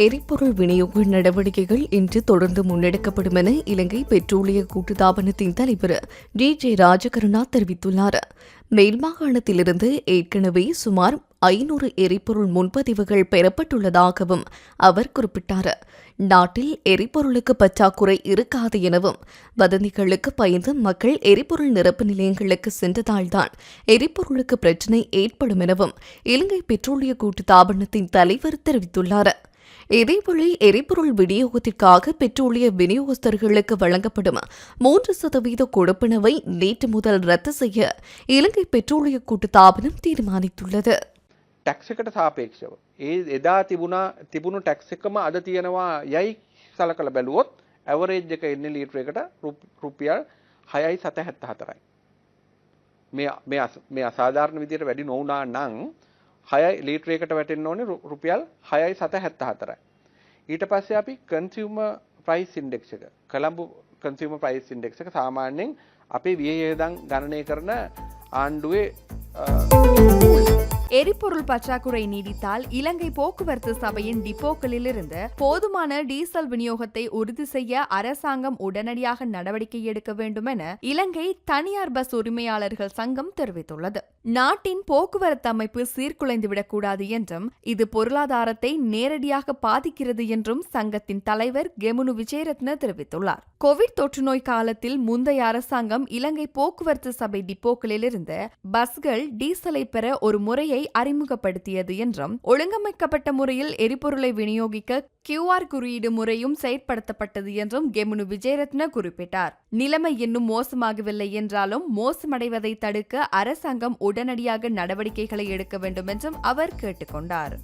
எரிபொருள் விநியோக நடவடிக்கைகள் இன்று தொடர்ந்து முன்னெடுக்கப்படும் என இலங்கை பெட்ரோலிய கூட்டுத்தாபனத்தின் தலைவர் டி ஜே ராஜகருணா தெரிவித்துள்ளார். மேல் மாகாணத்திலிருந்து ஏற்கனவே சுமார் ஐநூறு எரிபொருள் முன்பதிவுகள் பெறப்பட்டுள்ளதாகவும் அவர் குறிப்பிட்டார். நாட்டில் எரிபொருளுக்கு பற்றாக்குறை இருக்காது எனவும் வதந்திகளுக்கு பயந்து மக்கள் எரிபொருள் நிரப்பு நிலையங்களுக்கு சென்றதால்தான் எரிபொருளுக்கு பிரச்சினை ஏற்படும் எனவும் இலங்கை பெட்ரோலிய கூட்டுத்தாபனத்தின் தலைவர் தெரிவித்துள்ளார். இதேவேளை எரிபொருள் விநியோகத்திற்காக பெட்ரோலிய விநியோகஸ்தர்களுக்கு வழங்கப்படும் மூன்று சதவீத கொடுப்பனவை நேற்று முதல் ரத்து செய்ய இலங்கை பெட்ரோலிய கூட்டுத்தாபனம் தீர்மானித்துள்ளது ටැක්ස එකට සාපේක්ෂව. ඒ එදා තිබුණා තිබුණු ටැක්ස් එකම අද තියෙනවා යයි සලකලා බැලුවොත් ඇවරේජ් එක එන්නේ ලීටර එකට රුපියල් 6.74යි. මේ මේ අසාධාරණ විදිහට වැඩි නොවුණා නම් 6යි ලීටර එකට වැටෙන්න ඕනේ රුපියල් 6.74යි. ඊට පස්සේ අපි consumer price index එක කොළඹ consumer price index එක සාමාන්‍යයෙන් අපේ වියේදම් ගණනය කරන ආණ්ඩුවේ எரிபொருள் பற்றாக்குறை நீடித்தால் இலங்கை போக்குவரத்து சபையின் டிப்போக்களிலிருந்து போதுமான டீசல் விநியோகத்தை உறுதி செய்ய அரசாங்கம் உடனடியாக நடவடிக்கை எடுக்க வேண்டும் என இலங்கை தனியார் பஸ் உரிமையாளர்கள் சங்கம் தெரிவித்துள்ளது. நாட்டின் போக்குவரத்து அமைப்பு சீர்குலைந்துவிடக்கூடாது என்றும் இது பொருளாதாரத்தை நேரடியாக பாதிக்கிறது என்றும் சங்கத்தின் தலைவர் கெமுனு விஜயரத்ன தெரிவித்துள்ளார். கோவிட் தொற்றுநோய் காலத்தில் முந்தைய அரசாங்கம் இலங்கை போக்குவரத்து சபை டிப்போக்களிலிருந்து பஸ்கள் டீசலை பெற ஒரு முறையை அறிமுகப்படுத்தியது என்றும் ஒழுங்கமைக்கப்பட்ட முறையில் எரிபொருளை விநியோகிக்க கியூஆர் குறியீடு முறையும் செயற்படுத்தப்பட்டது என்றும் கெமுனு விஜயரத்ன குறிப்பிட்டார். நிலைமை இன்னும் மோசமாகவில்லை என்றாலும் மோசமடைவதை தடுக்க அரசாங்கம் உடனடியாக நடவடிக்கைகளை எடுக்க வேண்டும் என்றும் அவர் கேட்டுக்கொண்டார்.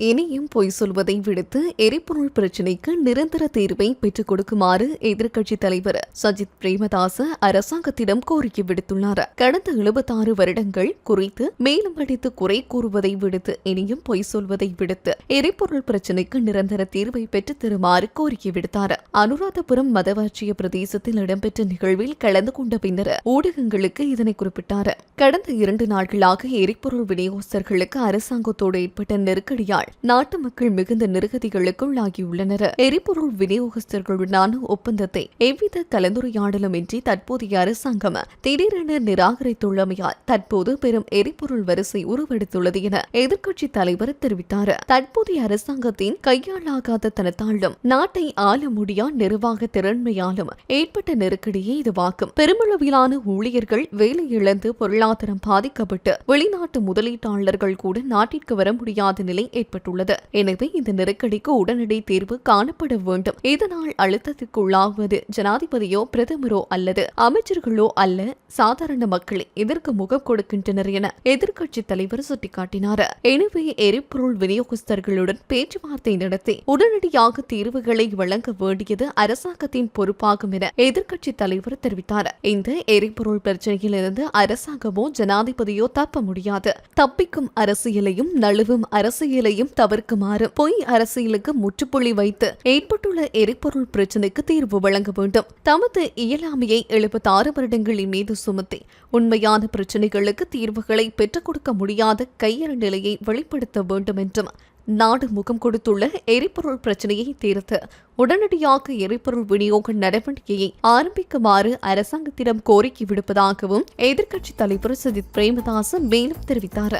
இனியும் பொய் சொல்வதை விடுத்து எரிபொருள் பிரச்சினைக்கு நிரந்தர தீர்வை பெற்றுக் கொடுக்குமாறு எதிர்க்கட்சித் தலைவர் சஜித் பிரேமதாச அரசாங்கத்திடம் கோரிக்கை விடுத்துள்ளார். கடந்த எழுபத்தாறு வருடங்கள் குறித்து மேலும் அடித்து குறை கூறுவதை விடுத்து இனியும் பொய் சொல்வதை விடுத்து எரிபொருள் பிரச்சினைக்கு நிரந்தர தீர்வை பெற்றுத் தருமாறு கோரிக்கை விடுத்தார். அனுராதபுரம் மதவாட்சிய பிரதேசத்தில் இடம்பெற்ற நிகழ்வில் கலந்து கொண்ட பின்னர் ஊடகங்களுக்கு இதனை குறிப்பிட்டார். கடந்த இரண்டு நாட்களாக எரிபொருள் விநியோகஸ்தர்களுக்கு அரசாங்கத்தோடு ஏற்பட்ட நெருக்கடியால் நாட்டு மக்கள் மிகுந்த நெருக்கடிகளுக்குள்ளாகியுள்ளனர். எரிபொருள் விநியோகஸ்தர்களுடனான ஒப்பந்தத்தை எவ்வித கலந்துரையாடலும் இன்றி தற்போதைய அரசாங்கம் திடீரென நிராகரித்துள்ளமையால் தற்போது பெரும் எரிபொருள் வரிசை உருவெடுத்துள்ளது என எதிர்க்கட்சித் தலைவர் தெரிவித்தார். தற்போதைய அரசாங்கத்தின் கையாளாகாத தனத்தாலும் நாட்டை ஆள முடியா நிர்வாக திறன்மையாலும் ஏற்பட்ட நெருக்கடியே இதுவாக்கும் பெருமளவிலான ஊழியர்கள் வேலை இழந்து பொருளாதாரம் பாதிக்கப்பட்டு வெளிநாட்டு முதலீட்டாளர்கள் கூட நாட்டிற்கு வர முடியாத நிலை ஏற்பட்டது ஏற்பட்டுள்ளது. எனவே இந்த நெருக்கடிக்கு உடனடி தீர்வு காணப்பட வேண்டும். இதனால் அழுத்தத்திற்குள்ளாவது ஜனாதிபதியோ பிரதமரோ அல்லது அமைச்சர்களோ அல்ல சாதாரண மக்களே இதற்கு முகம் கொடுக்கின்றனர் என எதிர்க்கட்சித் தலைவர் சுட்டிக்காட்டினார். எனவே எரிபொருள் விநியோகஸ்தர்களுடன் பேச்சுவார்த்தை நடத்தி உடனடியாக தீர்வுகளை வழங்க வேண்டியது அரசாங்கத்தின் பொறுப்பாகும் என எதிர்க்கட்சித் தலைவர் தெரிவித்தார். இந்த எரிபொருள் பிரச்சனையிலிருந்து அரசாங்கமோ ஜனாதிபதியோ தப்ப முடியாது. தப்பிக்கும் அரசியலையும் நழுவும் அரசியலையும் அனைவரும் தவிர்க்குமாறு பொய் அரசியலுக்கு முற்றுப்புள்ளி வைத்து ஏற்பட்டுள்ள எரிபொருள் பிரச்சினைக்கு தீர்வு வழங்க வேண்டும். தமது இயலாமையை எழுபத்தி ஆறு வருடங்களின் மீது சுமத்தி உண்மையான பிரச்சினைகளுக்கு தீர்வுகளை பெற்றுக் கொடுக்க முடியாத கையறு நிலையை வெளிப்படுத்த வேண்டும் என்றும் நாடு முகம் கொடுத்துள்ள எரிபொருள் பிரச்சனையை தீர்த்து உடனடியாக எரிபொருள் விநியோக நடவடிக்கையை ஆரம்பிக்குமாறு அரசாங்கத்திடம் கோரிக்கை விடுப்பதாகவும் எதிர்க்கட்சித் தலைவர் சஜித் பிரேமதாச மேலும் தெரிவித்தார்.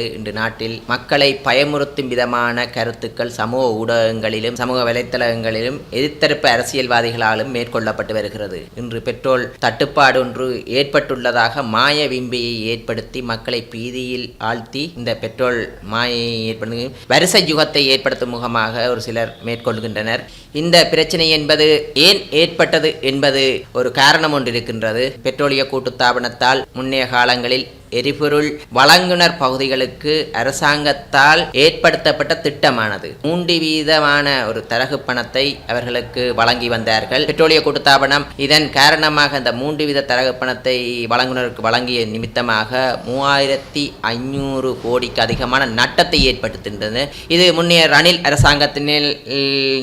இன்று நாட்டில் மக்களை பயமுறுத்தும் விதமான கருத்துக்கள் சமூக ஊடகங்களிலும் சமூக வலைத்தளங்களிலும் எதிர்த்தரப்பு அரசியல்வாதிகளாலும் மேற்கொள்ளப்பட்டு வருகிறது. இன்று பெட்ரோல் தட்டுப்பாடு ஒன்று ஏற்பட்டுள்ளதாக மாய விம்பியை ஏற்படுத்தி மக்களை பீதியில் ஆழ்த்தி இந்த பெட்ரோல் மாயை ஏற்படுத்தி வரிசை யுகத்தை ஏற்படுத்தும் முகமாக ஒரு சிலர் மேற்கொள்கின்றனர். இந்த பிரச்சனை என்பது ஏன் ஏற்பட்டது என்பது ஒரு காரணம் ஒன்று இருக்கின்றது பெட்ரோலிய கூட்டுத்தாபனத்தால் முன்னைய காலங்களில் எரிபொருள் வழங்குனர் பகுதிகளுக்கு அரசாங்கத்தால் ஏற்படுத்தப்பட்ட திட்டமானது. மூன்று வீதமான ஒரு தரகு பணத்தை அவர்களுக்கு வழங்கி வந்தார்கள். பெட்ரோலிய கூட்டுத்தாபனம் இதன் காரணமாக அந்த மூன்று வீத தரகு பணத்தை வழங்குனருக்கு வழங்கிய நிமித்தமாக மூவாயிரத்தி ஐநூறு கோடிக்கு அதிகமான நட்டத்தை ஏற்படுத்துகின்றது இது முன்னைய ரணில் அரசாங்கத்தினில்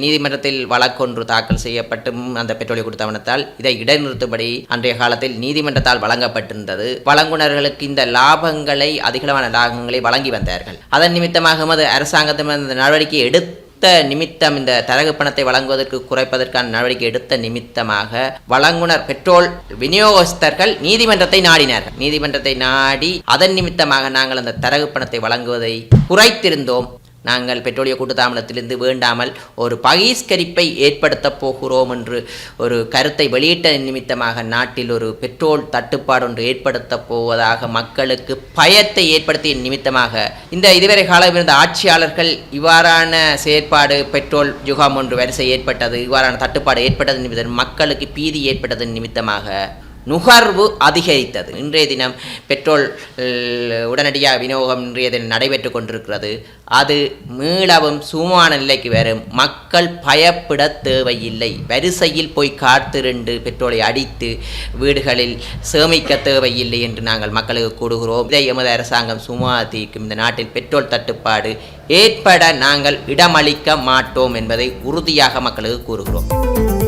நீதிமன்றத்தில் வழக்கொன்று தாக்கல் செய்யப்பட்டும் அந்த பெட்ரோலிய கூட்டுத்தாபனத்தால் இதை இடைநிறுத்தும்படி அன்றைய காலத்தில் நீதிமன்றத்தால் வழங்கப்பட்டிருந்தது. வழங்குனர்களுக்கு இந்த இந்த லாபங்களை அதிகளவான லாபங்களை வழங்கி வந்தார்கள். அதன் நிமித்தமாக மது அரசாங்கத்தின் இந்த நடவடிக்கை எடுத்த நிமித்தம் இந்த தரகு பணத்தை வழங்குவதற்கு குறைப்பதற்கான நடவடிக்கை எடுத்த நிமித்தமாக வழங்குனர் பெட்ரோல் விநியோகஸ்தர்கள் நீதிமன்றத்தை நாடினார்கள். நீதிமன்றத்தை நாடி அதன் நிமித்தமாக நாங்கள் அந்த தரகு பணத்தை வழங்குவதை குறைத்திருந்தோம். நாங்கள் பெட்ரோலிய கூட்டுத்தாமலத்திலிருந்து வேண்டாமல் ஒரு பகிஷ்கரிப்பை ஏற்படுத்தப் போகிறோம் என்று ஒரு கருத்தை வெளியிட்ட நிமித்தமாக நாட்டில் ஒரு பெட்ரோல் தட்டுப்பாடு ஒன்று ஏற்படுத்தப் போவதாக மக்களுக்கு பயத்தை ஏற்படுத்திய நிமித்தமாக இந்த இதுவரை காலம் இருந்த ஆட்சியாளர்கள் இவ்வாறான செயற்பாடு பெட்ரோல் ஜுகாம் ஒன்று வரிசை ஏற்பட்டது இவ்வாறான தட்டுப்பாடு ஏற்பட்டது நிமித்தம் மக்களுக்கு பீதி ஏற்பட்டதன் நிமித்தமாக நுகர்வு அதிகரித்தது. இன்றைய தினம் பெட்ரோல் உடனடியாக விநியோகம் இன்றைய தினம் நடைபெற்று கொண்டிருக்கிறது. அது மீளவும் சுமமான நிலைக்கு வரும். மக்கள் பயப்பட தேவையில்லை. வரிசையில் போய் காத்திருந்து பெட்ரோலை அடித்து வீடுகளில் சேமிக்க தேவையில்லை என்று நாங்கள் மக்களுக்கு கூடுகிறோம் இதை எமது அரசாங்கம் சுமாதிக்கும் இந்த நாட்டில் பெட்ரோல் தட்டுப்பாடு ஏற்பட நாங்கள் இடமளிக்க மாட்டோம் என்பதை உறுதியாக மக்களுக்கு கூறுகிறோம்.